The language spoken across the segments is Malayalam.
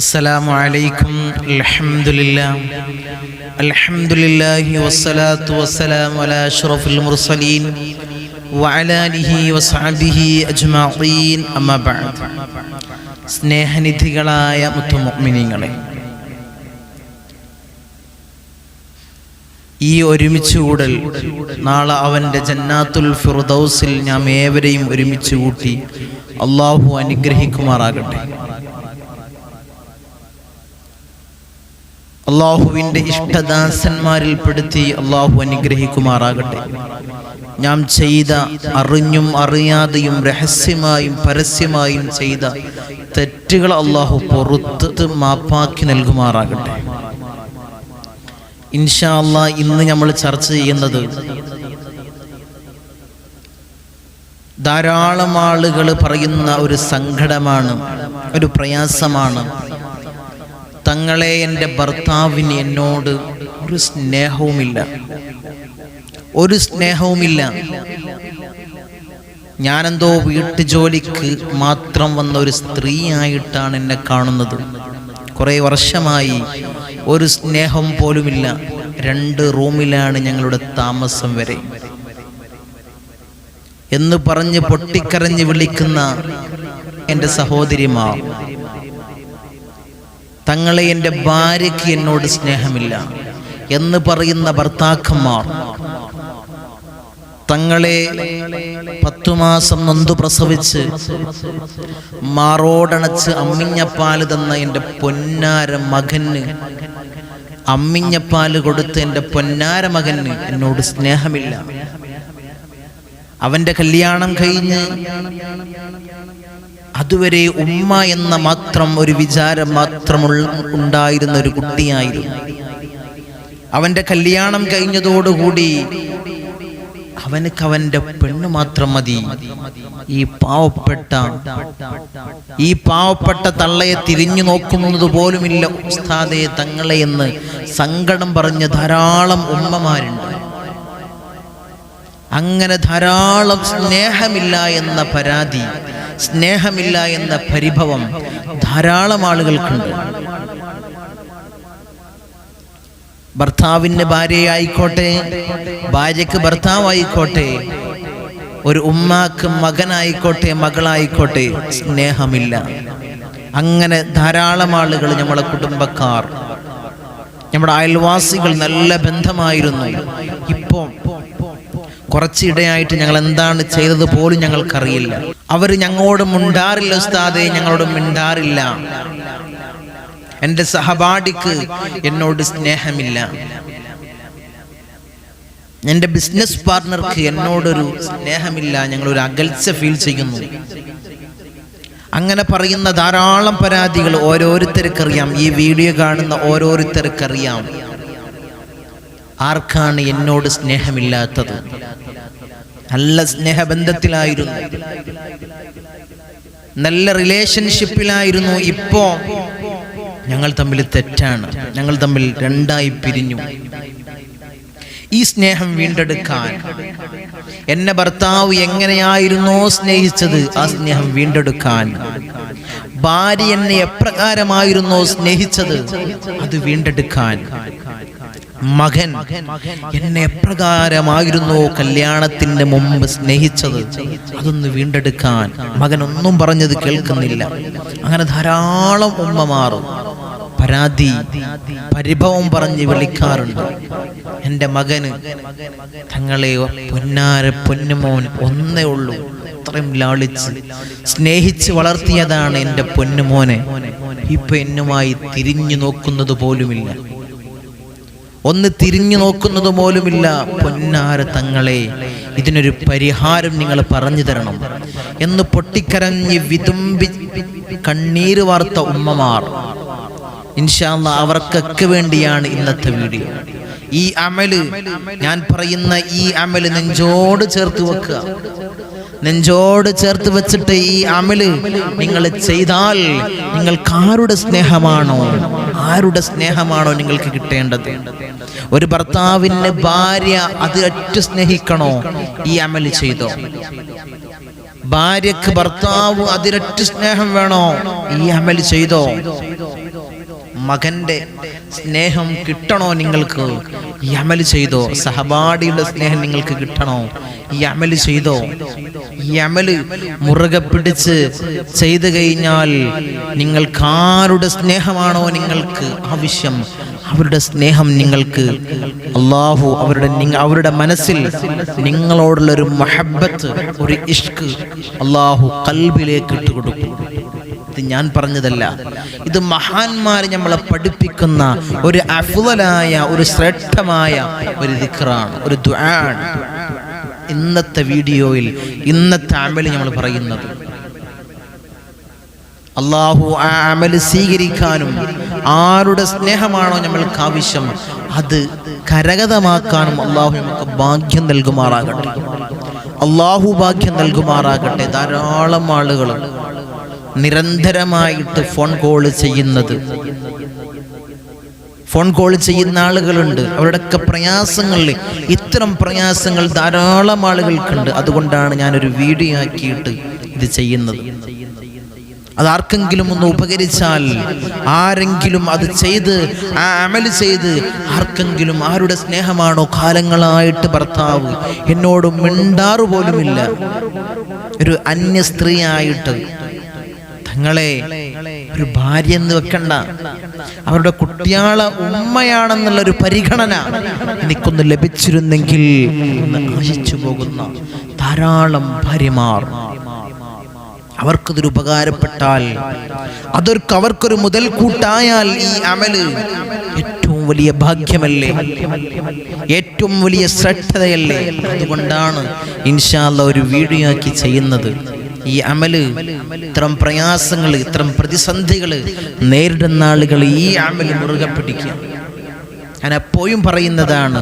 السلام عليكم الحمد لله الحمد لله والصلاة والسلام على أشرف المرسلين وعلى آله وصحبه أجمعين أما بعد സ്നേഹനിധികളായ മുത്തുമുഅ്മിനീങ്ങളെ ഈ ഒരുമിച്ച് കൂടൽ നാളെ അവൻ്റെ ജന്നാത്തുൽ ഫിർദൗസിൽ നാം ഏവരെയും ഒരുമിച്ച് കൂട്ടി അള്ളാഹു അനുഗ്രഹിക്കുമാറാകട്ടെ അള്ളാഹുവിന്റെ ഇഷ്ടദാസന്മാരിൽപ്പെടുത്തി അള്ളാഹു അനുഗ്രഹിക്കുമാറാകട്ടെ. ഞാൻ ചെയ്ത അറിഞ്ഞും അറിയാതെയും രഹസ്യമായും പരസ്യമായും ചെയ്ത തെറ്റുകൾ അള്ളാഹു പുറത്ത് മാപ്പാക്കി നൽകുമാറാകട്ടെ. ഇൻഷാ അള്ളാ ഇന്ന് നമ്മൾ ചർച്ച ചെയ്യുന്നത് ധാരാളം ആളുകൾ പറയുന്ന ഒരു സങ്കടമാണ് ഒരു പ്രയാസമാണ്. തങ്ങളെ എന്റെ ഭർത്താവിന് എന്നോട് ഒരു സ്നേഹവുമില്ല. ഒരു സ്നേഹവുമില്ല. ഞാനെന്തോ വീട്ടുജോലിക്ക് മാത്രം വന്ന ഒരു സ്ത്രീ ആയിട്ടാണ് എന്നെ കാണുന്നത്. കുറേ വർഷമായി ഒരു സ്നേഹം പോലുമില്ല. രണ്ട് റൂമിലാണ് ഞങ്ങളുടെ താമസം വരെ. എന്ന് പറഞ്ഞ് പൊട്ടിക്കരഞ്ഞ് വിളിക്കുന്ന എന്റെ സഹോദരിമാർ തങ്ങളെ എന്റെ ഭാര്യയ്ക്ക് എന്നോട് സ്നേഹമില്ല എന്ന് പറയുന്ന ഭർത്താക്കന്മാർ. തങ്ങളെ പത്തു മാസം നൊന്തു പ്രസവിച്ച് മാറോടണച്ച് അമ്മിഞ്ഞപ്പാൽ തന്ന എന്റെ പൊന്നാര മകന് അമ്മിഞ്ഞപ്പാൽ കൊടുത്ത എന്റെ പൊന്നാര മകന് എന്നോട് സ്നേഹമില്ല. അവന്റെ കല്യാണം കഴിഞ്ഞ് അതുവരെ ഉമ്മ എന്ന മാത്രം ഒരു വിചാരം മാത്രമുള്ള ഉണ്ടായിരുന്ന ഒരു കുട്ടിയായിരുന്നു. അവന്റെ കല്യാണം കഴിഞ്ഞതോടുകൂടി അവനക്ക് അവന്റെ പെണ്ണ് മാത്രം മതി. ഈ പാവപ്പെട്ട ഈ പാവപ്പെട്ട തള്ളയെ തിരിഞ്ഞു നോക്കുന്നത് പോലുമില്ല ഉസ്താദെ തങ്ങളെ എന്ന് സങ്കടം പറഞ്ഞ ധാരാളം ഉമ്മമാരുണ്ട്. അങ്ങനെ ധാരാളം സ്നേഹമില്ല എന്ന പരാതി സ്നേഹമില്ല എന്ന പരിഭവം ധാരാളം ആളുകൾക്കുണ്ട്. ഭർത്താവിന് ഭാര്യയായിക്കോട്ടെ ഭാര്യക്ക് ഭർത്താവായിക്കോട്ടെ ഒരു ഉമ്മാക്ക് മകനായിക്കോട്ടെ മകളായിക്കോട്ടെ സ്നേഹമില്ല. അങ്ങനെ ധാരാളം ആളുകൾ നമ്മളെ കുടുംബക്കാർ നമ്മുടെ അയൽവാസികൾ നല്ല ബന്ധമായിരുന്നു. ഇപ്പോൾ കുറച്ചിടെയായിട്ട് ഞങ്ങൾ എന്താണ് ചെയ്തത് പോലും ഞങ്ങൾക്കറിയില്ല. അവർ ഞങ്ങളോട് മിണ്ടാറില്ല ഉസ്താദെ ഞങ്ങളോട് മിണ്ടാറില്ല. എന്റെ സഹപാഠിക്ക് എന്നോട് സ്നേഹമില്ല. എന്റെ ബിസിനസ് പാർട്ട്ണർക്ക് എന്നോടൊരു സ്നേഹമില്ല. ഞങ്ങളൊരു അകൽച്ച ഫീൽ ചെയ്യുന്നു. അങ്ങനെ പറയുന്ന ധാരാളം പരാതികൾ ഓരോരുത്തർക്കറിയാം. ഈ വീഡിയോ കാണുന്ന ഓരോരുത്തർക്കറിയാം. ആർക്കാണ് എന്നോട് സ്നേഹമില്ലാത്തത്? നല്ല സ്നേഹബന്ധത്തിലായിരുന്നു. നല്ല റിലേഷൻഷിപ്പിലായിരുന്നു ഇപ്പോ. ഞങ്ങൾ തമ്മിൽ തെറ്റാണ്. ഞങ്ങൾ തമ്മിൽ രണ്ടായി പിരിഞ്ഞു. ഈ സ്നേഹം വീണ്ടെടുക്കാൻ. എന്നെ ഭർത്താവ് എങ്ങനെയായിരുന്നോ സ്നേഹിച്ചത് ആ സ്നേഹം വീണ്ടെടുക്കാൻ. ഭാര്യ എന്നെ എപ്രകാരമായിരുന്നോ സ്നേഹിച്ചത് അത് വീണ്ടെടുക്കാൻ. മകൻ എന്നെ എപ്രകാരമായിരുന്നോ കല്യാണത്തിന്റെ മുമ്പ് സ്നേഹിച്ചത്? അതൊന്ന് വീണ്ടെടുക്കാൻ മകൻ ഒന്നും പറഞ്ഞത് കേൾക്കുന്നില്ല. അങ്ങനെ ധാരാളം ഉമ്മ മാറും പരാതി പരിഭവം പറഞ്ഞ് വിളിക്കാറുണ്ട്. എന്റെ മകന് തങ്ങളെ പൊന്നാര പൊന്നുമോൻ ഒന്നേ ഉള്ളൂ. അത്രയും ലാളിച്ച് സ്നേഹിച്ച് വളർത്തിയതാണ് എന്റെ പൊന്നുമോനെ. ഇപ്പൊ എന്നുമായി തിരിഞ്ഞു നോക്കുന്നത് പോലുമില്ല. ഒന്ന് തിരിഞ്ഞു നോക്കുന്നത് പോലുമില്ല. പൊന്നാര തങ്ങളെ ഇതിനൊരു പരിഹാരം നിങ്ങൾ പറഞ്ഞു തരണം. എന്ന് പൊട്ടിക്കരഞ്ഞ് വിതുമ്പി കണ്ണീര് വാർത്ത ഉമ്മമാർ. ഇൻഷാല്ല അവർക്കൊക്കെ വേണ്ടിയാണ് ഇന്നത്തെ വീഡിയോ. ഈ അമൽ ഞാൻ പറയുന്ന ഈ അമൽ നെഞ്ചോട് ചേർത്ത് വെക്കുക. നെഞ്ചോട് ചേർത്ത് വെച്ചിട്ട് ഈ അമൽ നിങ്ങൾ ചെയ്താൽ നിങ്ങൾക്ക് ആരുടെ സ്നേഹമാണോ? ആരുടെ സ്നേഹമാണോ നിങ്ങൾക്ക് കിട്ടേണ്ടത്? ഒരു ഭർത്താവിന് ഭാര്യ അത് ഒറ്റ സ്നേഹിക്കണോ? ഈ അമൽ ചെയ്തോ? ഭാര്യക്ക് ഭർത്താവ് അതിരറ്റ് സ്നേഹം വേണോ? ഈ അമൽ ചെയ്തോ? മകന്റെ സ്നേഹം കിട്ടണോ നിങ്ങൾക്ക്? ഈ അമൽ ചെയ്തോ? സഹപാഠിയുടെ സ്നേഹം നിങ്ങൾക്ക് കിട്ടണോ? ഈ അമൽ ചെയ്തോ? ഈ അമൽ മുറുകെ പിടിച്ച് ചെയ്തു കഴിഞ്ഞാൽ നിങ്ങൾക്ക് ആരുടെ സ്നേഹമാണോ നിങ്ങൾക്ക് ആവശ്യം? അവരുടെ സ്നേഹം നിങ്ങൾക്ക്. അള്ളാഹു അവരുടെ അവരുടെ മനസ്സിൽ നിങ്ങളോടുള്ള ഒരു മഹബത്ത് ഒരു ഇഷ്ക് അള്ളാഹു കൽബിലേക്ക് ഇട്ടുകൊടുക്കും. ഇത് ഞാൻ പറഞ്ഞതല്ല. ഇത് മഹാന്മാർ നമ്മളെ പഠിപ്പിക്കുന്ന ഒരു അഫുതലായ ഒരു ശ്രേഷ്ഠമായ ഒരു ദിക്റാണ് ഒരു ഇന്നത്തെ വീഡിയോയിൽ ഇന്നത്തെ അമൽ നമ്മൾ പറയുന്നത്. അള്ളാഹു ആ അമൽ സ്വീകരിക്കാനും ആരുടെ സ്നേഹമാണോ നമ്മൾക്ക് ആവശ്യം അത് കരഗതമാക്കാനും അള്ളാഹു നമുക്ക് ഭാഗ്യം നൽകുമാറാകട്ടെ. അള്ളാഹു ഭാഗ്യം നൽകുമാറാകട്ടെ. ധാരാളം ആളുകൾ നിരന്തരമായിട്ട് ഫോൺ കോൾ ചെയ്യുന്നത്. ഫോൺ കോൾ ചെയ്യുന്ന ആളുകളുണ്ട്. അവരുടെയൊക്കെ പ്രയാസങ്ങളിൽ ഇത്തരം പ്രയാസങ്ങൾ ധാരാളം ആളുകൾക്കുണ്ട്. അതുകൊണ്ടാണ് ഞാനൊരു വീഡിയോ ആക്കിയിട്ട് ഇത് ചെയ്യുന്നത്. അത് ആർക്കെങ്കിലും ഒന്ന് ഉപകരിച്ചാൽ ആരെങ്കിലും അത് ചെയ്ത് ആ അമൽ ചെയ്ത് ആർക്കെങ്കിലും ആരുടെ സ്നേഹമാണോ കാലങ്ങളായിട്ട് ഭർത്താവ് എന്നോട് മിണ്ടാറു പോലുമില്ല ഒരു അന്യ സ്ത്രീയായിട്ട് തങ്ങളെ ഒരു ഭാര്യ എന്ന് വെക്കണ്ട. അവരുടെ കുട്ടിയാളെ ഉമ്മയാണെന്നുള്ള ഒരു പരിഗണന എനിക്കൊന്ന് ലഭിച്ചിരുന്നെങ്കിൽ എന്ന് ആശിച്ചു പോകുന്ന ധാരാളം ഭാര്യമാർ. അവർക്കതൊരു ഉപകാരപ്പെട്ടാൽ അതൊരു അവർക്കൊരു മുതൽക്കൂട്ടായാൽ ഈ അമൽ ഏറ്റവും വലിയ ഭാഗ്യമല്ലേ? ഏറ്റവും വലിയ ശ്രദ്ധതയല്ലേ? അതുകൊണ്ടാണ് ഇൻഷാല്ല ഒരു വീഡിയോ ആക്കി ചെയ്യുന്നത്. ഈ അമൽ ഇത്തരം പ്രയാസങ്ങൾ ഇത്തരം പ്രതിസന്ധികൾ നേരിടുന്ന ആളുകൾ ഈ അമൽ മുറുകെ പിടിക്കുക ഞാൻ എപ്പോഴും പറയുന്നതാണ്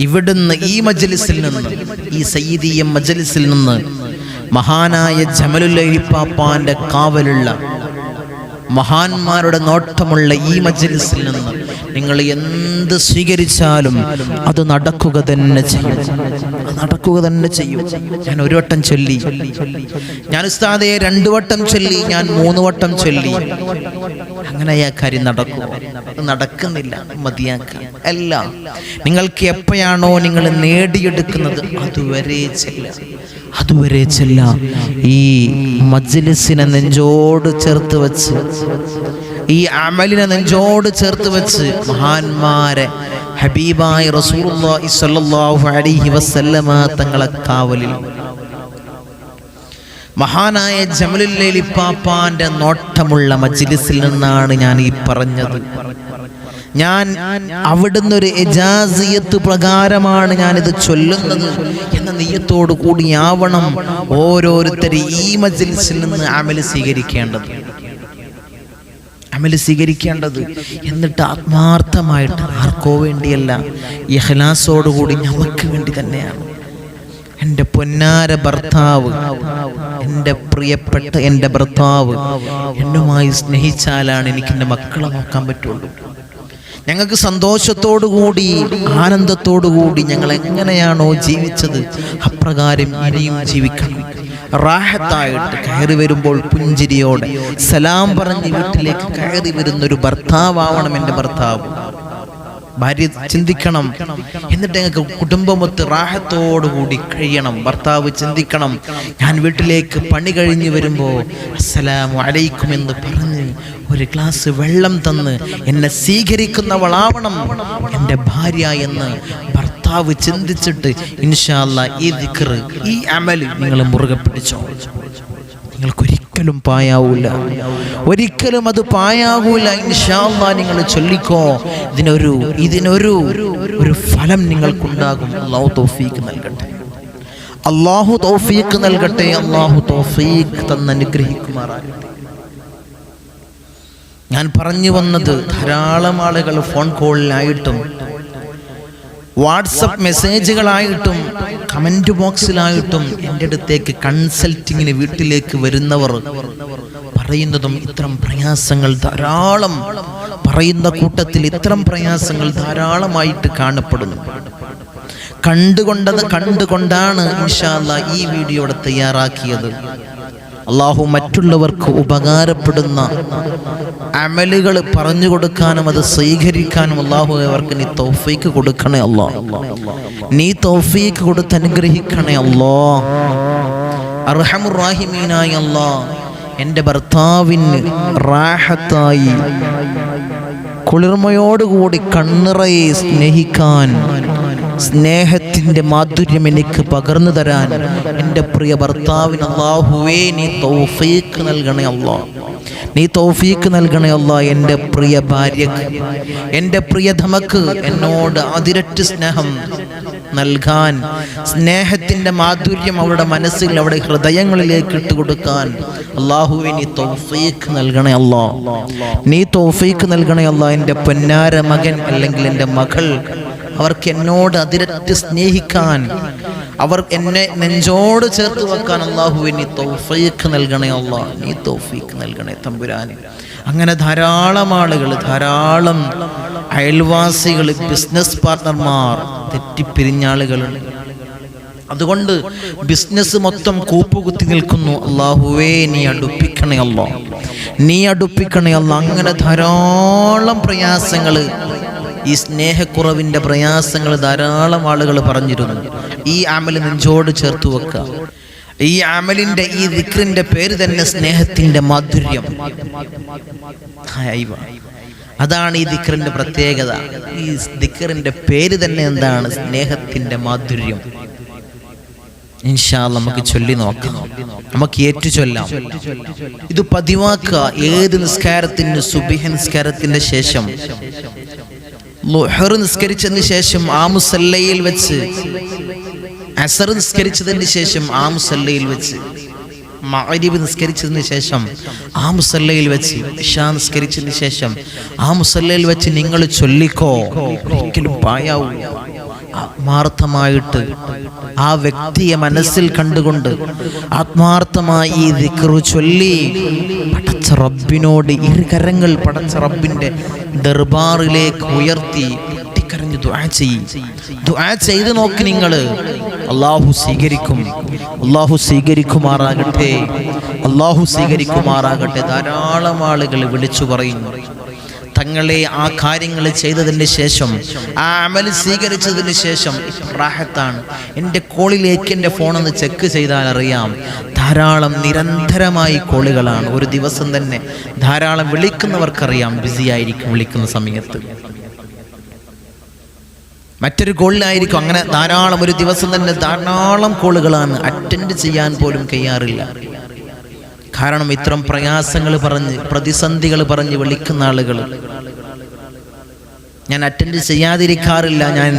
ഇവിടുന്ന് ഈ മജലിസിൽ നിന്ന് ഈ സയ്യിദീയ മജലിസിൽ നിന്ന് മഹാനായ ജമലുല്ലപ്പാപ്പാന്റെ കാവലുള്ള മഹാന്മാരുടെ നോട്ടമുള്ള ഈ മജലിസിൽ നിന്ന് നിങ്ങൾ എന്ത് സ്വീകരിച്ചാലും അത് നടക്കുക തന്നെ ചെയ്യും. നടക്കുക തന്നെ ചെയ്യും. ഞാൻ ഒരു വട്ടം ചൊല്ലി. ഞാൻ ഉസ്താദയെ രണ്ടു വട്ടം ചൊല്ലി. ഞാൻ മൂന്ന് വട്ടം ചൊല്ലി. അങ്ങനെ ആ കാര്യം നടക്കും. നടക്കുന്നില്ല. മതിയാക്കുക അല്ല നിങ്ങൾക്ക് എപ്പോഴാണോ നിങ്ങൾ നേടിയെടുക്കുന്നത്? അതുവരെ ചെല്ല. അതുവരെ ചെല്ല. ഈ മജ്ലിസിനെ നെഞ്ചോട് ചേർത്ത് വെച്ച് ഈ അമലിനെ നെഞ്ചോട് ചേർത്ത് വെച്ച് മഹാന്മാരെ ഹബീബായ റസൂലുള്ളാഹി സ്വല്ലല്ലാഹു അലൈഹി വസല്ലമ തങ്ങളെ കാവലിൽ. മഹാനായ ജമലില്ലേലിപ്പാപ്പാന്റെ നോട്ടമുള്ള മജ്ലിസിൽ നിന്നാണ് ഞാൻ ഈ പറഞ്ഞത്. ഞാൻ അവിടുന്ന് ഒരു എജാസിയത്ത് പ്രകാരമാണ് ഞാനിത് ചൊല്ലുന്നത് എന്ന നെയ്യത്തോടു കൂടിയാവണം ഓരോരുത്തരും ഈ മജ്ലിസിൽ നിന്ന് അമൽ സ്വീകരിക്കേണ്ടത്. അമൽ സ്വീകരിക്കേണ്ടത് എന്നിട്ട് ആത്മാർത്ഥമായിട്ട് ആർക്കോ വേണ്ടിയല്ല. ഇഹ്ലാസോടുകൂടി നമുക്ക് വേണ്ടി തന്നെയാണ്. എന്റെ പൊന്നാര ഭർത്താവ് എന്റെ പ്രിയപ്പെട്ട എന്റെ ഭർത്താവ് എന്നുമായി സ്നേഹിച്ചാലാണ് എനിക്ക് എന്റെ മക്കളെ നോക്കാൻ പറ്റുള്ളൂ. ഞങ്ങൾക്ക് സന്തോഷത്തോടു കൂടി ആനന്ദത്തോടു കൂടി ഞങ്ങൾ എങ്ങനെയാണോ ജീവിച്ചത് അപ്രകാരം ഇനിയും ജീവിക്കണം. റാഹത്തായിട്ട് കയറി വരുമ്പോൾ പുഞ്ചിരിയോടെ സലാം പറഞ്ഞ് വീട്ടിലേക്ക് കയറി വരുന്നൊരു ഭർത്താവണം എന്റെ ഭർത്താവ്. ഭാര്യ ചിന്തിക്കണം. എന്നിട്ട് ഞങ്ങൾക്ക് കുടുംബമൊത്ത് റാഹത്തോടുകൂടി കഴിയണം. ഭർത്താവ് ചിന്തിക്കണം. ഞാൻ വീട്ടിലേക്ക് പണി കഴിഞ്ഞു വരുമ്പോൾ അസ്സലാമു അലൈക്കും എന്ന് പറഞ്ഞ് ഒരു ഗ്ലാസ് വെള്ളം തന്ന് എന്നെ സ്വീകരിക്കുന്നവളാവണം എന്റെ ഭാര്യ എന്ന് ഭർത്താവ് ചിന്തിച്ചിട്ട് ഇൻഷാല്ല ഈ ദിക്റ് ഈ അമൽ നിങ്ങൾ മുറുകെ പിടിച്ചോ. നിങ്ങൾക്കൊരിക്കലും പായാവൂല ഒരിക്കലും അത് പായാകൂല ഇൻഷാല്ല നിങ്ങൾ ചൊല്ലിക്കോ. ഇതിനൊരു ഇതിനൊരു ഒരു ഫലം നിങ്ങൾക്കുണ്ടാകും. അള്ളാഹു തോഫീക്ക് നൽകട്ടെ. അള്ളാഹു തോഫീക്ക് നൽകട്ടെ. അള്ളാഹു തോഫീക്ക് തന്ന് അനുഗ്രഹിക്കുമാറാകട്ടെ. ഞാൻ പറഞ്ഞു വന്നത് ധാരാളം ആളുകൾ ഫോൺ കോളിലായിട്ടും വാട്സപ്പ് മെസ്സേജുകളായിട്ടും കമന്റ് ബോക്സിലായിട്ടും എന്റെ അടുത്തേക്ക് കൺസൾട്ടിങ്ങിന് വീട്ടിലേക്ക് വരുന്നവർ പറയുന്നതും ഇത്തരം പ്രയാസങ്ങൾ ധാരാളം പറയുന്ന കൂട്ടത്തിൽ ഇത്തരം പ്രയാസങ്ങൾ ധാരാളമായിട്ട് കാണപ്പെടുന്നു. കണ്ടുകൊണ്ടത് കണ്ടുകൊണ്ടാണ് ഇൻഷാല്ല ഈ വീഡിയോ തയ്യാറാക്കിയത്. അള്ളാഹു മറ്റുള്ളവർക്ക് ഉപകാരപ്പെടുന്ന അമലുകൾ പറഞ്ഞു കൊടുക്കാനും അത് സ്വീകരിക്കാനും അള്ളാഹു അവർക്ക് നീ തോഫീക്ക് കൊടുക്കണേ അല്ലോ. നീ തോഫീക്ക് കൊടുത്ത് അനുഗ്രഹിക്കണേ അല്ലോ. അർഹമുറാഹിമീനായി അല്ലോ. എന്റെ ഭർത്താവിന് റാഹത്തായി കുളിർമയോടുകൂടി കണ്ണിറയെ സ്നേഹിക്കാൻ സ്നേഹത്തിന്റെ മാധുര്യം എനിക്ക് പകർന്നു തരാൻ എന്റെ പ്രിയ ഭർത്താവിന് അള്ളാഹുവേ നീ തൗഫീക്ക് നൽകണേ അള്ളാഹ് നീ തൗഫീക്ക് നൽകണേ അള്ളാഹ് എന്റെ പ്രിയ ഭാര്യക്ക് എന്റെ പ്രിയതമക്ക് എന്നോട് അതിരറ്റ് സ്നേഹം നൽകാൻ സ്നേഹത്തിന്റെ മാധുര്യം അവരുടെ മനസ്സിൽ അവരുടെ ഹൃദയങ്ങളിലേക്ക് ഇട്ടുകൊടുക്കാൻ അള്ളാഹുവെ നീ തോഫീക്ക് നൽകണേ അല്ലാ നീ തോഫീക്ക് നൽകണേ അല്ലാ എന്റെ പൊന്നാര മകൻ അല്ലെങ്കിൽ എന്റെ മകൾ. അവർക്ക് എന്നോട് അതിരറ്റ് സ്നേഹിക്കാൻ അവർ എന്നെ നെഞ്ചോട് ചേർത്ത് വെക്കാൻ അള്ളാഹുവെ നീ നൽകണേ അല്ലാ നീ തൗഫീക്ക് നൽകണേ തമ്പുരാൻ അങ്ങനെ ധാരാളം ആളുകൾ ധാരാളം അയൽവാസികൾ ബിസിനസ് പാർട്ട്ണർമാർ തെറ്റിപ്പിരിഞ്ഞ ആളുകളുണ്ട് അതുകൊണ്ട് ബിസിനസ് മൊത്തം കൂപ്പുകുത്തി നിൽക്കുന്നു. അള്ളാഹുവേ നീ അടുപ്പിക്കണേ അല്ലോ നീ അടുപ്പിക്കണേ അല്ല അങ്ങനെ ധാരാളം പ്രയാസങ്ങൾ ഈ സ്നേഹക്കുറവിന്റെ പ്രയാസങ്ങൾ ധാരാളം ആളുകൾ പറഞ്ഞിരുന്നു. ഈ അമൽ നെഞ്ചോട് ചേർത്ത് വെക്കുക. ഈ അമലിന്റെ ഈ ദിക്റിന്റെ പേര് തന്നെ സ്നേഹത്തിന്റെ മാധുര്യം. അതാണ് ഈ ദിക്റിന്റെ പ്രത്യേകത. ഈ ദിക്റിന്റെ പേര് തന്നെ എന്താണ്? സ്നേഹത്തിന്റെ മാധുര്യം. ഇൻഷാ നമുക്ക് ചൊല്ലി നോക്കാം. നമുക്ക് ഏറ്റു ചൊല്ലാം ഇത് പതിവാക്കുക. ഏത് നിസ്കാരത്തിന് സുബിഹ നിസ്കാരത്തിന്റെ ശേഷം. ലുഹർ നിസ്കരിച്ചതിന് ശേഷം ആ മുസല്ലയിൽ വെച്ച് അസർ നിസ്കരിച്ചതിന് ശേഷം ആ മുസല്ലയിൽ വെച്ച് മഅരിബ് നിസ്കരിച്ചതിന് ശേഷം ആ മുസല്ലയിൽ വെച്ച് ഇഷാ നിസ്കരിച്ചതിന് ശേഷം ആ മുസല്ലയിൽ വെച്ച് നിങ്ങൾ ചൊല്ലിക്കോ? ഒരിക്കലും പായാവൂ ആത്മാർത്ഥമായിട്ട് ആ വ്യക്തിയെ മനസ്സിൽ കണ്ടുകൊണ്ട് ആത്മാർത്ഥമായി ഈ ദിക്റു ചൊല്ലി റബ്ബിനോട് ഇരുകരങ്ങൾ പടച്ച റബ്ബിന്റെ ദർബാറിലേക്ക് ഉയർത്തി പൊട്ടിക്കരഞ്ഞ് ദുആ ചെയ്യും. ദുആ ചെയ്ത് നോക്കി നിങ്ങൾ. അള്ളാഹു സ്വീകരിക്കും. അള്ളാഹു സ്വീകരിക്കുമാറാകട്ടെ. അള്ളാഹു സ്വീകരിക്കുമാറാകട്ടെ. ധാരാളം ആളുകൾ വിളിച്ചു പറയുന്നു തങ്ങളെ ആ കാര്യങ്ങൾ ചെയ്തതിന് ശേഷം ആ അമൽ സ്വീകരിച്ചതിന് ശേഷം റാഹത്താണ് എന്റെ കോളിലേക്ക് എന്റെ ഫോണൊന്ന് ചെക്ക് ചെയ്താൽ അറിയാം ധാരാളം നിരന്തരമായി കോളുകളാണ്. ഒരു ദിവസം തന്നെ ധാരാളം വിളിക്കുന്നവർക്കറിയാം ബിസി ആയിരിക്കും വിളിക്കുന്ന സമയത്ത്. മറ്റൊരു കോളിലായിരിക്കും അങ്ങനെ ധാരാളം ഒരു ദിവസം തന്നെ ധാരാളം കോളുകളാണ്. അറ്റൻഡ് ചെയ്യാൻ പോലും കഴിയാറില്ല. കാരണം ഇത്തരം പ്രയാസങ്ങൾ പറഞ്ഞ് പ്രതിസന്ധികൾ പറഞ്ഞ് വിളിക്കുന്ന ആളുകൾ. ഞാൻ അറ്റൻഡ് ചെയ്യാതിരിക്കാറില്ല. ഞാൻ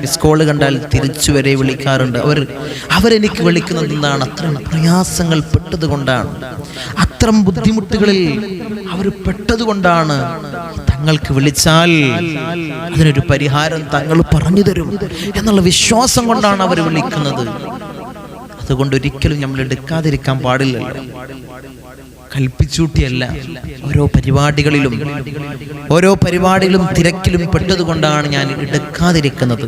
മിസ് കോൾ കണ്ടാൽ തിരിച്ചു വരെ വിളിക്കാറുണ്ട്. അവർ അവരെനിക്ക് വിളിക്കുന്നത് എന്താണ്? അത്ര പ്രയാസങ്ങൾ പെട്ടതുകൊണ്ടാണ്. അത്തരം ബുദ്ധിമുട്ടുകളിൽ അവർ പെട്ടതുകൊണ്ടാണ്. തങ്ങൾക്ക് വിളിച്ചാൽ അതിനൊരു പരിഹാരം തങ്ങൾ പറഞ്ഞു തരും എന്നുള്ള വിശ്വാസം കൊണ്ടാണ് അവർ വിളിക്കുന്നത്. അതുകൊണ്ട് ഒരിക്കലും നമ്മൾ എടുക്കാതിരിക്കാൻ പാടില്ലല്ലോ. കൽപ്പിച്ചൂട്ടിയല്ല. ഓരോ പരിപാടികളിലും ഓരോ പരിപാടികളും തിരക്കിലും പെട്ടതുകൊണ്ടാണ് ഞാൻ എടുക്കാതിരിക്കുന്നത്.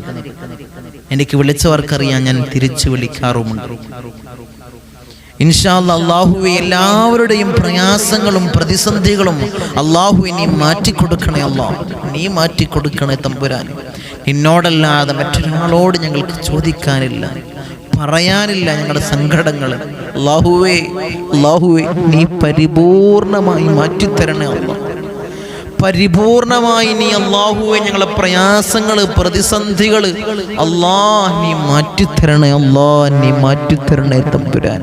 എനിക്ക് വിളിച്ചവർക്കറിയാൻ ഞാൻ തിരിച്ചു വിളിക്കാറുമുണ്ട്. ഇൻഷാല്ല അള്ളാഹുവെ എല്ലാവരുടെയും പ്രയാസങ്ങളും പ്രതിസന്ധികളും അള്ളാഹു നീ മാറ്റിക്കൊടുക്കണേ അല്ലാ. നീ മാറ്റിക്കൊടുക്കണേ തമ്പുരാൻ നിന്നോടല്ലാതെ മറ്റൊരാളോട് ഞങ്ങൾക്ക് ചോദിക്കാനില്ല. പറയാനില്ല ഞങ്ങളുടെ സങ്കടങ്ങൾ ലാഹുവേ ലാഹുവേ നീ പരിപൂർണമായി മാറ്റിത്തരണേ പരിപൂർണമായി നീ അള്ളാഹുവെ ഞങ്ങളെ പ്രയാസങ്ങൾ പ്രതിസന്ധികൾ അള്ളാ നീ മാറ്റിത്തരണേ അള്ളാ നീ മാറ്റിത്തരണേ തമ്പുരാൻ.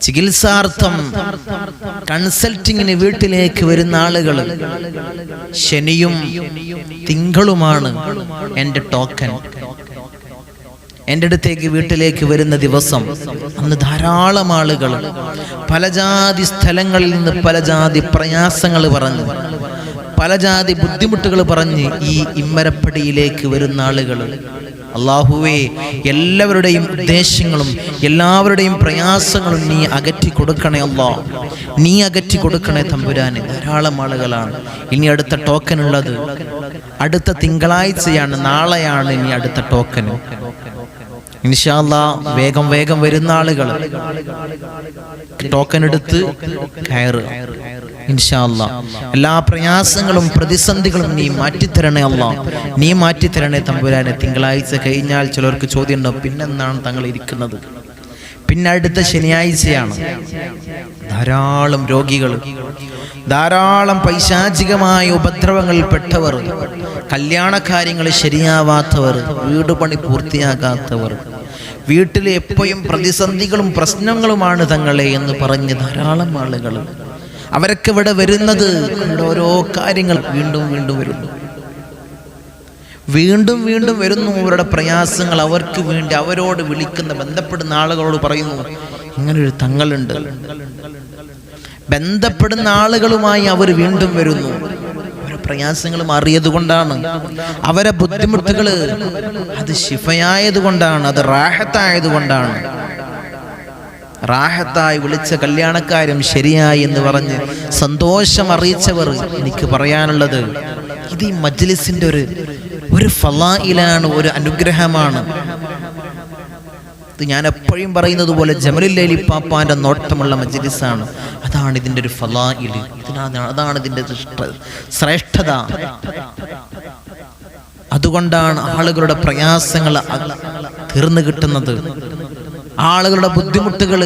ചികിത്സാർത്ഥം കൺസൾട്ടിങ്ങിന് വീട്ടിലേക്ക് വരുന്ന ആളുകൾ ശനിയും തിങ്കളുമാണ് എന്റെ ടോക്കൻ എന്റെ അടുത്തേക്ക് വീട്ടിലേക്ക് വരുന്ന ദിവസം അന്ന് ധാരാളം ആളുകൾ പല ജാതി സ്ഥലങ്ങളിൽ നിന്ന് പല ജാതി പ്രയാസങ്ങൾ പറഞ്ഞു. പല ജാതി ബുദ്ധിമുട്ടുകൾ പറഞ്ഞ് ഈ ഇമ്മരപ്പടിയിലേക്ക് വരുന്ന ആളുകൾ. അള്ളാഹുവേ എല്ലാവരുടെയും ഉദ്ദേശങ്ങളും എല്ലാവരുടെയും പ്രയാസങ്ങളും നീ അകറ്റി കൊടുക്കണേ അല്ലാ നീ അകറ്റി കൊടുക്കണേ തമ്പുരാന്. ധാരാളം ആളുകളാണ്. ഇനി അടുത്ത ടോക്കൻ ഉള്ളത് അടുത്ത തിങ്കളാഴ്ചയാണ് നാളെയാണ് ഇനി അടുത്ത ടോക്കൻ. ഇൻഷാല്ല വേഗം വേഗം വരുന്ന ആളുകൾ ടോക്കൺ എടുത്ത് കയറുക ഇൻഷാല്ല. എല്ലാ പ്രയാസങ്ങളും പ്രതിസന്ധികളും നീ മാറ്റിത്തരണേ അല്ല. നീ മാറ്റിത്തരണേ തമ്പുരാനെ. തിങ്കളാഴ്ച കഴിഞ്ഞാൽ ചിലർക്ക് ചോദ്യം ഉണ്ടാവും പിന്നെന്താണ് തങ്ങൾ ഇരിക്കുന്നത്? പിന്നെ അടുത്ത ശനിയാഴ്ചയാണ്. ധാരാളം രോഗികൾ ധാരാളം പൈശാചികമായ ഉപദ്രവങ്ങളിൽ പെട്ടവർ കല്യാണ കല്യാണകാര്യങ്ങൾ ശരിയാവാത്തവർ വീട് പണി പൂർത്തിയാകാത്തവർ വീട്ടിൽ എപ്പോഴും പ്രതിസന്ധികളും പ്രശ്നങ്ങളുമാണ് തങ്ങളെ എന്ന് പറഞ്ഞ് ധാരാളം ആളുകൾ അവരൊക്കെ ഇവിടെ വരുന്നത് ഓരോ കാര്യങ്ങൾ വീണ്ടും വീണ്ടും വരുന്നു. വീണ്ടും വീണ്ടും വരുന്നു. അവരുടെ പ്രയാസങ്ങൾ അവർക്ക് വേണ്ടി അവരോട് വിളിക്കുന്ന ബന്ധപ്പെടുന്ന ആളുകളോട് പറയുന്നു ഇങ്ങനൊരു തങ്ങളുണ്ട്. ബന്ധപ്പെടുന്ന ആളുകളുമായി അവർ വീണ്ടും വരുന്നു. പ്രയാസങ്ങൾ മാറിയത് കൊണ്ടാണ് അവരെ ബുദ്ധിമുട്ടുകൾ അത് ശിഫയായത് കൊണ്ടാണ് അത് റാഹത്തായത് കൊണ്ടാണ് റാഹത്തായി വിളിച്ച കല്യാണക്കാരും ശരിയായി എന്ന് പറഞ്ഞ് സന്തോഷം അറിയിച്ചവർ എനിക്ക് പറയാനുള്ളത് ഇത് ഈ മജ്ലിസിന്റെ ഒരു ഒരു ഫലായിലാണ് ഒരു അനുഗ്രഹമാണ്. ഇത് ഞാൻ എപ്പോഴും പറയുന്നത് പോലെ ജമലുല്ലി പാപ്പാന്റെ നോട്ടമുള്ള മജ്ലിസാണ്. അതാണ് ഇതിന്റെ ഒരു ഫലായിൽ. അതാണ് ഇതിന്റെ ശ്രേഷ്ഠത. അതുകൊണ്ടാണ് ആളുകളുടെ പ്രയാസങ്ങൾ തീർന്നു കിട്ടുന്നത്. ആളുകളുടെ ബുദ്ധിമുട്ടുകൾ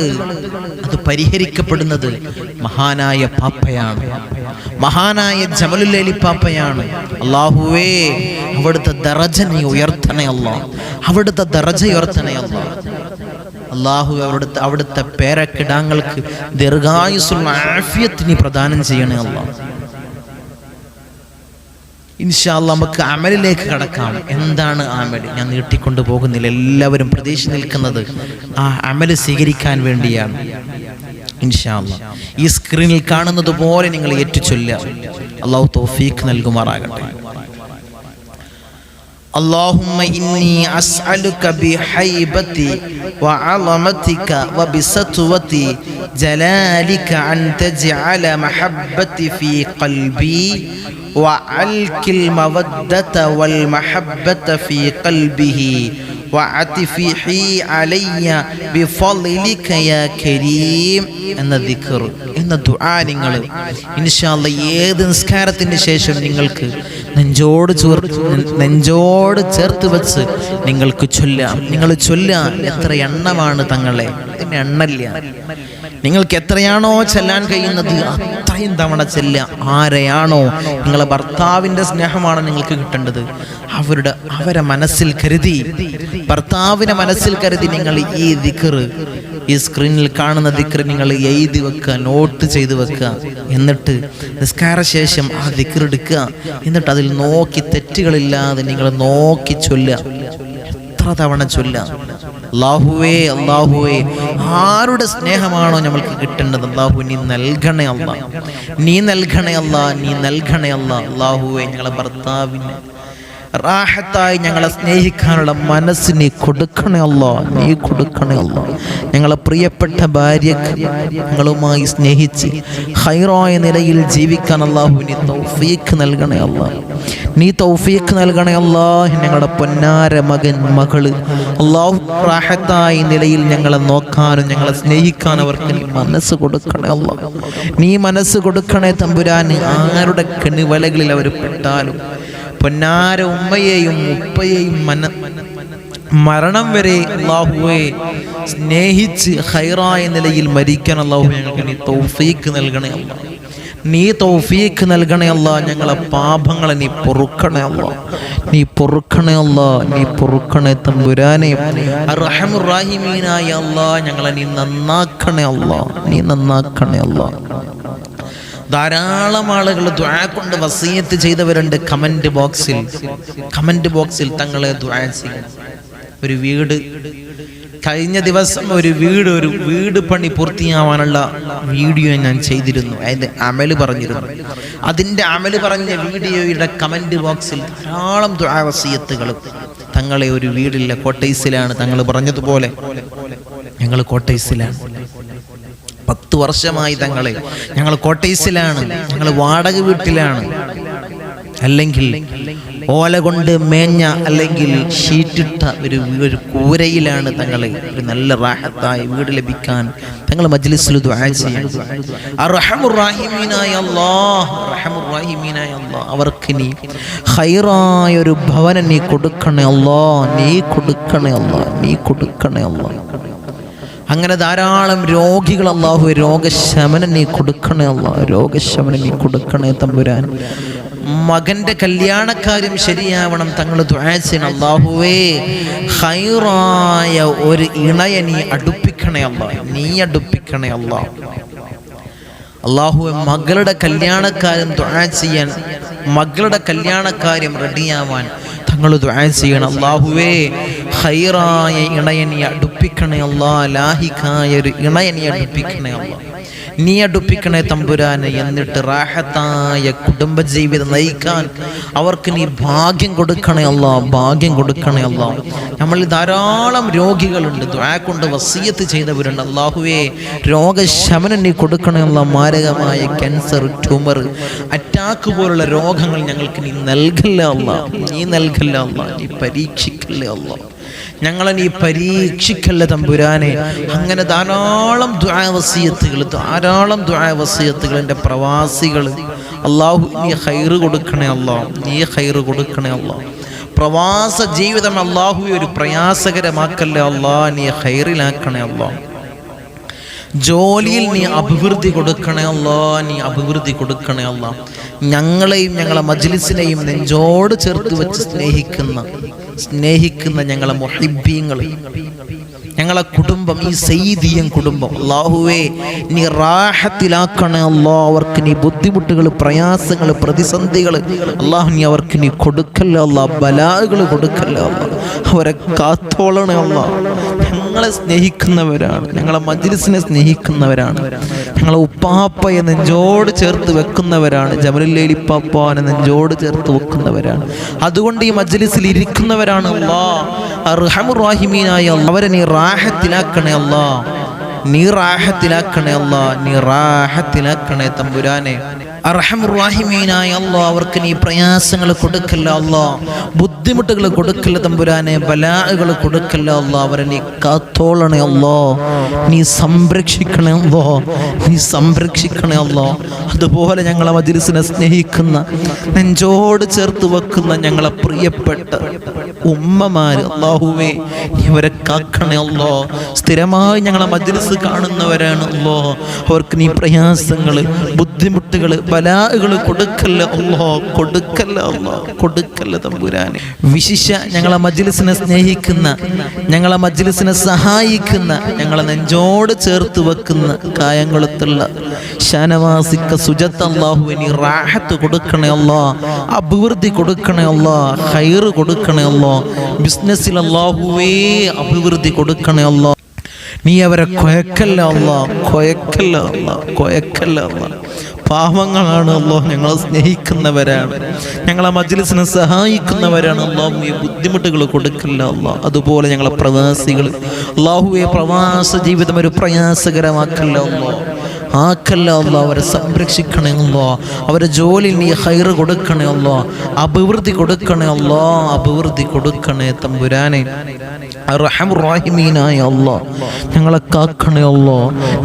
അത് പരിഹരിക്കപ്പെടുന്നത് മഹാനായ പാപ്പയാണ്. മഹാനായ ജമലുല്ലി പാപ്പയാണ്. അള്ളാഹുവേ അവിടുത്തെ ദറജനെ ഉയർത്തണയല്ല അവിടുത്തെ ദറജ ഉയർത്തണേ അല്ലാ. അള്ളാഹു അവിടുത്തെ അവിടുത്തെ പേരക്കിടാങ്ങൾക്ക് ദീർഘായുസുള്ള ആഫിയത്തിന് പ്രദാനം ചെയ്യണേ അല്ലാ. ഇൻഷാല്ല നമുക്ക് അമലിലേക്ക് കടക്കാം. എന്താണ് അമൽ? ഞാൻ നീട്ടിക്കൊണ്ടു പോകുന്നില്ല. എല്ലാവരും പ്രതീക്ഷ നിൽക്കുന്നത് ആ അമൽ സ്വീകരിക്കാൻ വേണ്ടിയാണ്. ഇൻഷാല്ല ഈ സ്ക്രീനിൽ കാണുന്നത് പോലെ നിങ്ങൾ ഏറ്റുചൊല്ല അള്ളാഹു തോഫീഖ് നൽകുമാറാകട്ടെ. اللهم إني أسألك بحيبتي وعظمتك وبسطوة جلالك أن تجعل محبتي في قلبي وألك المودة والمحبة في قلبه ഏത് നിസ്കാരത്തിന് ശേഷം നിങ്ങൾക്ക് നെഞ്ചോട് ചേർത്ത് നെഞ്ചോട് ചേർത്ത് വെച്ച് നിങ്ങൾക്ക് ചൊല്ലാം നിങ്ങൾ ചൊല്ലാം എത്ര എണ്ണമാണ് തങ്ങളെ. എണ്ണല്ല നിങ്ങൾക്ക് എത്രയാണോ ചെല്ലാൻ കഴിയുന്നത് അത്രയും തവണ ചെല്ല ആരെയാണോ നിങ്ങളെ ഭർത്താവിന്റെ സ്നേഹമാണ് നിങ്ങൾക്ക് കിട്ടേണ്ടത്? അവരുടെ അവരെ മനസ്സിൽ കരുതി ഭർത്താവിനെ മനസ്സിൽ കരുതി നിങ്ങൾ ഈ ദിക്കർ ഈ സ്ക്രീനിൽ കാണുന്ന ദിക്കർ നിങ്ങൾ എഴുതി വെക്കുക നോട്ട് ചെയ്ത് വെക്കുക. എന്നിട്ട് നിസ്കാര ശേഷം ആ ദിക്കർ എടുക്കുക. എന്നിട്ട് അതിൽ നോക്കി തെറ്റുകളില്ലാതെ നിങ്ങൾ നോക്കി ചൊല്ലുക. എത്ര തവണ ചൊല്ലാം അള്ളാഹുവേ അള്ളാഹുവേ ആരുടെ സ്നേഹമാണോ നമ്മൾക്ക് കിട്ടേണ്ടത്? അള്ളാഹു നീ നൽകണേ അല്ല. നീ നൽകണേ അല്ല നീ നൽകണേ അല്ല. അള്ളാഹുവേ ഞങ്ങളെ ഭർത്താവിനെ റാഹത്തായി ഞങ്ങളെ സ്നേഹിക്കാനുള്ള മനസ്സ് നീ കൊടുക്കണേ നീ കൊടുക്കണേ ഞങ്ങളെ പ്രിയപ്പെട്ട ഭാര്യക്ക് ഞങ്ങളുമായി സ്നേഹിച്ച് ഹൈറോയ നിലയിൽ ജീവിക്കാൻ അള്ളാഹു നീ തൗഫീഖ് നൽകണേ നീ തൗഫീഖ് നൽകണേ ഞങ്ങളുടെ പൊന്നാര മകൻ മകൾ. അള്ളാഹു റാഹത്തായ നിലയിൽ ഞങ്ങളെ നോക്കാനും ഞങ്ങളെ സ്നേഹിക്കാനും അവർക്ക് നീ മനസ്സ് കൊടുക്കണേ നീ മനസ്സ് കൊടുക്കണേ തമ്പുരാൻ ആരുടെ കെണിവലകളിൽ അവർ പെട്ടാലും പൊന്നാര ഉമ്മയെയും ഉപ്പയെയും മന മരണം വരെ അള്ളാഹുവെ സ്നേഹിച്ച് ഹൈറായ നിലയിൽ മരിക്കാൻ അള്ളാഹു ഞങ്ങൾക്ക് നീ തൗഫീക്ക് നൽകണേ അല്ല നീ തൗഫീക്ക് നൽകണേ അല്ല ഞങ്ങളെ പാപങ്ങളെ നീ പൊറുക്കണേ അല്ല നീ പൊറുക്കണേ അല്ല നീ പൊറുക്കണേ തമ്പുരാനെ. റഹമുറാഹിമീനായ ഞങ്ങളെ നീ നന്നാക്കണേ അല്ല നീ നന്നാക്കണേ അല്ല ധാരാളം ആളുകൾ ദ്വാ കൊണ്ട് വസീയത്ത് ചെയ്തവരുണ്ട് കമന്റ് ബോക്സിൽ. കമന്റ് ബോക്സിൽ തങ്ങളെ ദ്വാ ഒരു വീട്. കഴിഞ്ഞ ദിവസം ഒരു വീട് ഒരു വീട് പണി പൂർത്തിയാവാനുള്ള വീഡിയോ ഞാൻ ചെയ്തിരുന്നു. അതിന്റെ അമൽ പറഞ്ഞിരുന്നു. അതിന്റെ അമൽ പറഞ്ഞ വീഡിയോയുടെ കമന്റ് ബോക്സിൽ ധാരാളം ദുരാവസീയത്തുകൾ തങ്ങളെ ഒരു വീടില്ല കോട്ടൈസിലാണ് തങ്ങൾ പറഞ്ഞതുപോലെ ഞങ്ങൾ കോട്ടൈസിലാണ് പത്ത് വർഷമായി തങ്ങളെ ഞങ്ങൾ കോട്ടേസിലാണ് ഞങ്ങൾ വാടക വീട്ടിലാണ്. അല്ലെങ്കിൽ ഓല കൊണ്ട് മേഞ്ഞ അല്ലെങ്കിൽ ഷീറ്റിട്ട ഒരു ഒരു കൂരയിലാണ് തങ്ങളെ ഒരു നല്ല റാഹത്തായ വീട് ലഭിക്കാൻ തങ്ങൾ മജ്ലിസിൽ അവർക്ക് നീ ഹൈറായ ഒരു ഭവനം നീ കൊടുക്കണേ അല്ലോ നീ കൊടുക്കണേ അല്ലോ നീ കൊടുക്കണേ അല്ലാ അങ്ങനെ ധാരാളം രോഗികൾ അള്ളാഹു രോഗശമനം നീ കൊടുക്കണേ അള്ളാഹു രോഗശമനം നീ കൊടുക്കണേ തമ്പുരാൻ. മകന്റെ കല്യാണക്കാര്യം ശരിയാവണം തങ്ങൾ അള്ളാഹുവേ ഹൈറായ ഒരു ഇണയെ നീ അടുപ്പിക്കണേ അല്ല. നീ അടുപ്പിക്കണേ അല്ല. അള്ളാഹുവെ മകളുടെ കല്യാണക്കാര്യം ദ്വാ ചെയ്യാൻ മകളുടെ കല്യാണക്കാര്യം റെഡിയാവാൻ തങ്ങൾ ചെയ്യണം. അള്ളാഹുവേ ഹൈറായ ഇണയനി അടുപ്പിക്കണേ അല്ലാ ലാഹിക്കായ ഒരു ഇണയനി അടുപ്പിക്കണേ അല്ലാ നീ അടുപ്പിക്കണേ തമ്പുരാനെ എന്നിട്ട് റാഹത്തായ കുടുംബജീവിതം നയിക്കാൻ അവർക്ക് നീ ഭാഗ്യം കൊടുക്കണേ അല്ല ഭാഗ്യം കൊടുക്കണേ അല്ല. നമ്മൾ ധാരാളം രോഗികളുണ്ട് ദ്വാ കൊണ്ട് വസീയത്ത് ചെയ്തവരുണ്ട്. അള്ളാഹുവേ രോഗശമനം നീ കൊടുക്കണേ അല്ല മാരകമായ ക്യാൻസർ ട്യൂമർ അറ്റാക്ക് പോലുള്ള രോഗങ്ങൾ ഞങ്ങൾക്ക് നീ നൽകല്ല അല്ല. നീ നൽകല്ല അല്ല നീ പരീക്ഷിക്കല്ലേ അല്ല. ഞങ്ങളെ നീ പരീക്ഷിക്കല്ല തമ്പുരാനെ? അങ്ങനെ ധാരാളം ദുരാവസീയത്തുകൾ ധാരാളം ദുരാവസീയത്തുകൾ എന്റെ പ്രവാസികൾ അള്ളാഹു നീ ഹൈറ് കൊടുക്കണേ അള്ളാഹ് നീ ഹൈറ് കൊടുക്കണേ അള്ളാഹ് പ്രവാസ ജീവിതം അള്ളാഹു ഒരു പ്രയാസകരമാക്കല്ലേ അള്ളാഹ് നീ ഹൈറിലാക്കണേ അള്ളാഹ് ജോലിയിൽ നീ അഭിവൃദ്ധി കൊടുക്കണേ അല്ലോ നീ അഭിവൃദ്ധി കൊടുക്കണേ അല്ല ഞങ്ങളെയും ഞങ്ങളെ മജ്ലിസിനെയും നെഞ്ചോട് ചേർത്ത് വെച്ച് സ്നേഹിക്കുന്ന സ്നേഹിക്കുന്ന ഞങ്ങളെ മൊഹിബീങ്ങളെ ഞങ്ങളെ കുടുംബം ഈ സൈദിയൻ കുടുംബം. അള്ളാഹുവേ നീ റാഹത്തിലാക്കണേ അല്ലോ അവർക്ക് നീ ബുദ്ധിമുട്ടുകൾ പ്രയാസങ്ങൾ പ്രതിസന്ധികൾ അള്ളാഹു നീ അവർക്ക് നീ കൊടുക്കല്ല അല്ല ബലാകൾ കൊടുക്കല്ല അവരെ കാത്തോളണേ അല്ല ഞങ്ങളെ സ്നേഹിക്കുന്നവരാണ് ഞങ്ങളെ മജ്ലിസിനെ സ്നേഹിക്കുന്നവരാണ് ഞങ്ങളെ ഉപ്പാപ്പയെ നെഞ്ചോട് ചേർത്ത് വെക്കുന്നവരാണ് ജമലില്ലേലിപ്പാപ്പാനെ നെഞ്ചോട് ചേർത്ത് വെക്കുന്നവരാണ്. അതുകൊണ്ട് ഈ മജ്ലിസിൽ അർഹമുറാഹിമീനായ അവരെ നീ റാഹത്തിലാക്കണേ അല്ലാ. നീ റാഹത്തിലാക്കണേ അല്ലാ. നീ റാഹത്തിലാക്കണേ തമ്പുരാനെ. അർഹമുറാഹിമീനായ അല്ലാ അവർക്ക് നീ പ്രയാസങ്ങൾ കൊടുക്കല്ല അല്ലോ ബുദ്ധിമുട്ടുകൾ കൊടുക്കല്ല തമ്പുരാനെ ബലാഹുകൾ കൊടുക്കല്ല അല്ലോ അവരെ നീ കാത്തോളണേ അല്ലോ നീ സംരക്ഷിക്കണേ അല്ലോ നീ സംരക്ഷിക്കണേ അല്ലോ അതുപോലെ ഞങ്ങളെ മജിലിസിനെ സ്നേഹിക്കുന്ന നെഞ്ചോട് ചേർത്ത് വെക്കുന്ന ഞങ്ങളെ പ്രിയപ്പെട്ട ഉമ്മമാർ അള്ളാഹുവേ ഇവരെ കാക്കണേ അല്ലോ സ്ഥിരമായി ഞങ്ങളെ മജ്ലിസ് കാണുന്നവരാണ് അല്ലോ അവർക്ക് നീ പ്രയാസങ്ങൾ ബുദ്ധിമുട്ടുകൾ ബലാഹുകൾ കൊടുക്കല്ല അല്ലോ കൊടുക്കല്ല അല്ലോ കൊടുക്കല്ല തമ്പുരാനെ. വിശിഷ ഞങ്ങളെ മജ്ലിസിനെ സ്നേഹിക്കുന്ന ഞങ്ങളെ മജ്ലിസിനെ സഹായിക്കുന്ന ഞങ്ങളെ നെഞ്ചോട് ചേർത്ത് വെക്കുന്ന കായംകുളത്തുള്ള ഷാനവാസിക്ക സുജത്ത് അള്ളാഹുവിനി റാഹത്ത് കൊടുക്കണേ അല്ലോ അഭിവൃദ്ധി കൊടുക്കണേ അല്ലോ ഹൈറ് കൊടുക്കണേ ബിസിനസ്സിൽ അള്ളാഹുവേ അഭിവൃദ്ധി കൊടുക്കണേ അല്ലോ നീ അവരെ കൊയക്കല്ല അല്ല കൊയക്കല്ല അല്ല കൊയക്കല്ല അല്ല പാവങ്ങളാണ് അല്ലോ ഞങ്ങളെ സ്നേഹിക്കുന്നവരാണ്. ഞങ്ങളെ മജ്ലിസിനെ സഹായിക്കുന്നവരാണ് അല്ലാഹു ഈ ബുദ്ധിമുട്ടുകൾ കൊടുക്കില്ല അല്ല അതുപോലെ ഞങ്ങളെ പ്രവാസികൾ. അള്ളാഹുവെ പ്രവാസ ജീവിതം ഒരു പ്രയാസകരമാക്കില്ല അല്ലോ ആക്കല്ല അല്ല അവരെ സംരക്ഷിക്കണേ അല്ലോ അവരെ നീ ഹൈറ് കൊടുക്കണേ അല്ലോ അഭിവൃദ്ധി കൊടുക്കണേ അല്ലോ അഭിവൃദ്ധി കൊടുക്കണേ തമ്പുരാനെ. റഹമുറാഹിമീനായ ഞങ്ങളെ കാക്കണേ അല്ലോ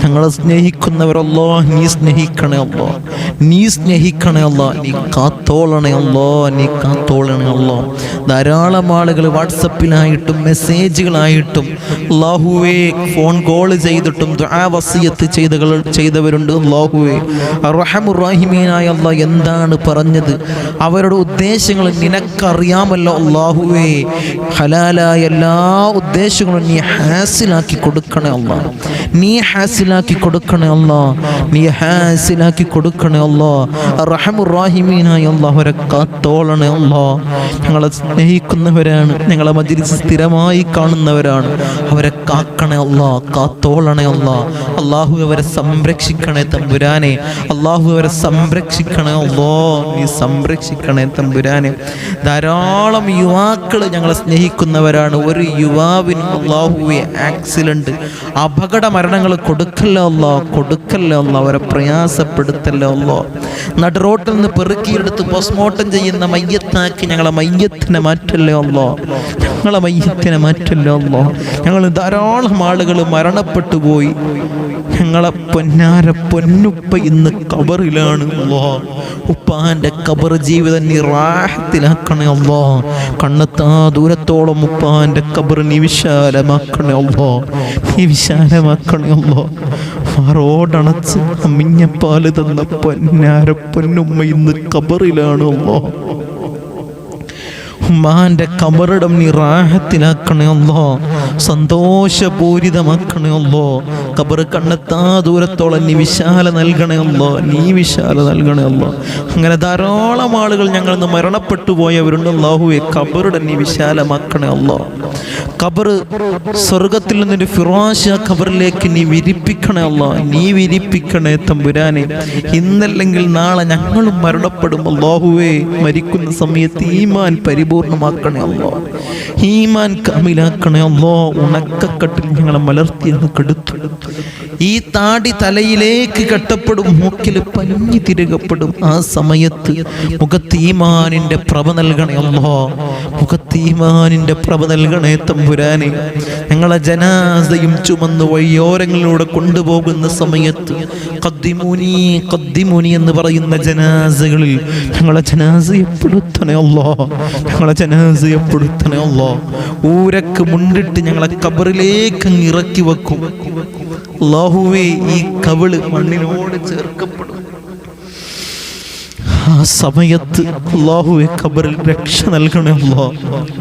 ഞങ്ങളെ സ്നേഹിക്കുന്നവരല്ലോ നീ സ്നേഹിക്കണേ അല്ലോ നീ സ്നേഹിക്കണേ അല്ലോ നീ കാത്തോളണേ അല്ലോ നീ കാത്തോളണേ അല്ലോ ധാരാളം ആളുകൾ വാട്സപ്പിലായിട്ടും മെസ്സേജുകളായിട്ടും അള്ളാഹുവേ ഫോൺ കോൾ ചെയ്തിട്ടും ദുആ വസിയത്ത് ചെയ്തകൾ ചെയ്തവരുണ്ട്. അള്ളാഹുവേ റഹമുറാഹിമീനായ അല്ല എന്താണ് പറഞ്ഞത്? അവരുടെ ഉദ്ദേശങ്ങൾ നിനക്കറിയാമല്ലോ അള്ളാഹുവേ ഹലാലായ എല്ലാ ഉദ്ദേശങ്ങളും നീ ഹാസിലാക്കി കൊടുക്കണേ അല്ല. നീ ഹാസിലാക്കി കൊടുക്കണേ അല്ല. നീ ഹാസിലാക്കി കൊടുക്കണേ അല്ല. റഹമുറാഹിമീനായ അള്ളാഹ് അവരെ കാത്തോളണേ അല്ല. ഞങ്ങളെ സ്നേഹിക്കുന്നവരാണ്. ഞങ്ങളെ മജിലിസ് സ്ഥിരമായി കാണുന്നവരാണ്. അവരെ കാക്കണേ അല്ല കാത്തോളണേ അല്ല. അള്ളാഹു അവരെ സംരക്ഷിക്കണേ തമ്പുരാനെ. അള്ളാഹു അവരെ സംരക്ഷിക്കണേ അല്ലോ നീ സംരക്ഷിക്കണേ തമ്പുരാനെ. ധാരാളം യുവാക്കൾ ഞങ്ങളെ സ്നേഹിക്കുന്നവരാണ്. ഒരു യുവാവിന് അള്ളാഹുവെ ആക്സിഡന്റ് അപകട മരണങ്ങൾ കൊടുക്കല്ലോ അല്ലോ കൊടുക്കല്ലോ അല്ലോ. അവരെ പ്രയാസപ്പെടുത്തല്ലോ അല്ലോ. നടുറോട്ടിൽ നിന്ന് പെറുക്കിയെടുത്ത് പോസ്റ്റ്മോർട്ടം ചെയ്യുന്ന മയ്യത്താക്കി ഞങ്ങളെ ഞങ്ങളെ മയ്യത്തിനെ മാറ്റല്ലേ അല്ലോ ഞങ്ങളെ മയ്യത്തിനെ മാറ്റല്ലേ അല്ലോ ഞങ്ങൾ ധാരാളം ആളുകൾ മരണപ്പെട്ടു പോയി. ഞങ്ങളെ പൊന്നാര പൊന്നുപ്പ ഇന്ന് കബറിലാണ് അല്ലോ ഉപ്പാന്റെ കബർ ജീവിതം നിറാഹത്തിലാക്കണേ അല്ലോ കണ്ണെത്താ ദൂരത്തോളം ഉപ്പാന്റെ കബർ നീ വിശാലമാക്കണേ അല്ലോ നീ അല്ലോ റോഡണച്ച് തന്ന പൊന്നാര പൊന്നുമ്മ ഇന്ന് കബറിലാണ് അല്ലോ ഉമ്മാന്റെ കബറിടം നീ റാഹത്തിലാക്കണയല്ലോ സന്തോഷപൂരിതമാക്കണയല്ലോ സന്തോഷപൂരിതമാക്കണേ കണ്ടെത്താ ദൂരത്തോളം നീ വിശാല നൽകണേ അല്ലോ നീ വിശാല നൽകണേ അല്ലോ അങ്ങനെ ധാരാളം ആളുകൾ ഞങ്ങൾ ഇന്ന് മരണപ്പെട്ടു പോയവരുണ്ട് അള്ളാഹുവെ. കബറിടം നീ വിശാലമാക്കണേ കബർ സ്വർഗത്തിൽ നിന്നൊരു ഫിറാശ കബറിലേക്ക് നീ വിരിപ്പിക്കണേ അല്ലോ നീ വിരിപ്പിക്കണേ തമ്പുരാനെ. ഇന്നല്ലെങ്കിൽ നാളെ ഞങ്ങളും മരണപ്പെടും അല്ലാഹുവേ മരിക്കുന്ന സമയത്ത് ഈമാൻ പരിപൂർണമാക്കണേ അല്ലോ. ഈമാൻ കമിലാക്കണേ അല്ലോ. ഉണക്കക്കെട്ടിൽ ഞങ്ങളെ മലർത്തി അങ്ങ് കെടുത്തു. ഈ താടി തലയിലേക്ക് കെട്ടപ്പെടും മൂക്കിൽ പഞ്ഞി തിരുകപ്പെടും. ആ സമയത്ത് മുഖത്ത് ഈമാനിന്റെ പ്രഭ നൽകണേ അല്ലോ. മുഖത്ത് ഈമാനിന്റെ പ്രഭ നൽകണേ തമ്പുരാനെ. ഞങ്ങളെ ജനാസയും ചുമന്ന് വഴിയോരങ്ങളിലൂടെ കൊണ്ടുപോകുന്ന സമയത്ത് കദ്ദിമുനി കദ്ദിമുനി എന്ന് പറയുന്ന ജനാസകളിൽ ഞങ്ങളെ ജനാസയപ്പെടുത്തണേ അല്ലോ. ഞങ്ങളെ ജനാസയപ്പെടുത്തണേ അല്ലോ. ഊരക്ക് മുണ്ടിട്ട് ഞങ്ങളെ കബറിലേക്ക് ഇറക്കി വെക്കും. അല്ലാഹുവേ ഈ കവിൾ മണ്ണിനോട് ചേർക്കപ്പെടും. ആ സമയത്ത് അള്ളാഹുവെ ഖബറിൽ രക്ഷ നൽകണേ അല്ലോ.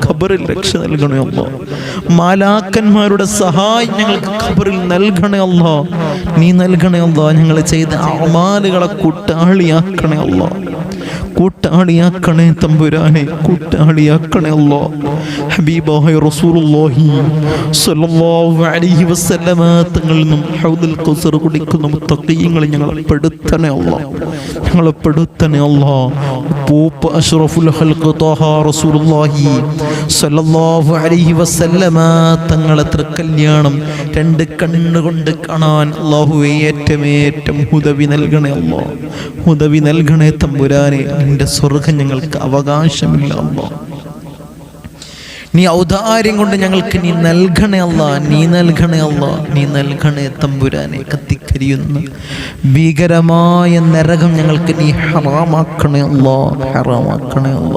ഖബറിൽ രക്ഷ നൽകണേ അല്ലോ. മാലാക്കന്മാരുടെ സഹായം ഞങ്ങൾക്ക് ഖബറിൽ നൽകണേ അല്ലോ. നീ നൽകണേ അല്ലോ. ഞങ്ങൾ ചെയ്ത അമാലുകളെ കൂട്ടാളിയാക്കണേ അല്ലോ. കൂട്ടാളിയാക്കണേ തമ്പുരാനെ കൂട്ടാളിയാക്കണേ അല്ലോ. ഹബീബായ റസൂലുള്ളാഹി സ്വല്ലല്ലാഹു അലൈഹി വസല്ലമ തങ്ങളിൽ നിന്നും ഹൗദുൽ ഖൗസർ കുടിക്കുന്ന മുത്തഖീങ്ങളെ ഞങ്ങളെ പെടുത്തണേ അല്ലോ. ഞങ്ങളെ പെടുത്തണേ അല്ലോ. പൂപ്പ് അഷ്റഫുൽ ഖൽഖ് ത്വഹ റസൂലുള്ളാഹി സ്വല്ലല്ലാഹു അലൈഹി വസല്ലമ തങ്ങളെ തൃക്കല്യാണം രണ്ട് കണ്ണുകൊണ്ട് കാണാൻ അല്ലാഹുവേ ഏറ്റമേറ്റം ഹുദവി നൽകണേ അല്ലോ. ഹുദവി നൽകണേ തമ്പുരാനെ. നിന്റെ സ്വർഗം ഞങ്ങൾക്ക് അവകാശമില്ല അല്ലോ നീ ഔദാര്യം കൊണ്ട് ഞങ്ങൾക്ക് നീ നൽകണേ അല്ല നീ നൽകണേ അല്ല നീ നൽകണേ തമ്പുരാനെ കത്തിക്കരിയുന്ന. ഭീകരമായ നരകം ഞങ്ങൾക്ക് നീ ഹറാമാക്കണേ അല്ല ഹറാമാക്കണേ അല്ല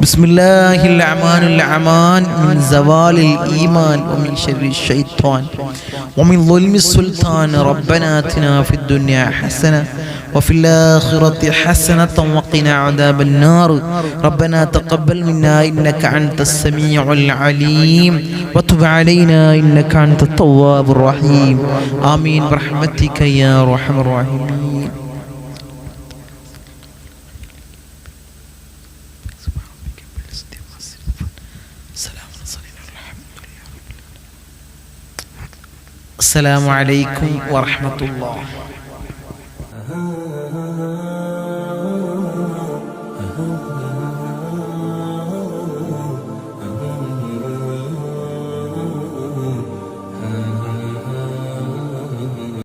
ബിസ്മില്ലാഹിൽ അമാനുൽ അമാൻ മിൻ സവാലിൽ ഈമാൻ വമിൻ ശർരി ശൈത്വാൻ വമിൻ ളുൽമി സുൽത്താൻ. റബ്ബനാ അതിനാ ഫിദ്ദുനിയ ഹസന وفي الآخرة حسنة وقنا عذاب النار. ربنا تقبل منا إنك أنت السميع العليم. وتب علينا إنك أنت التواب الرحيم. آمين. برحمتك يا أرحم الراحمين. السلام عليكم ورحمة الله.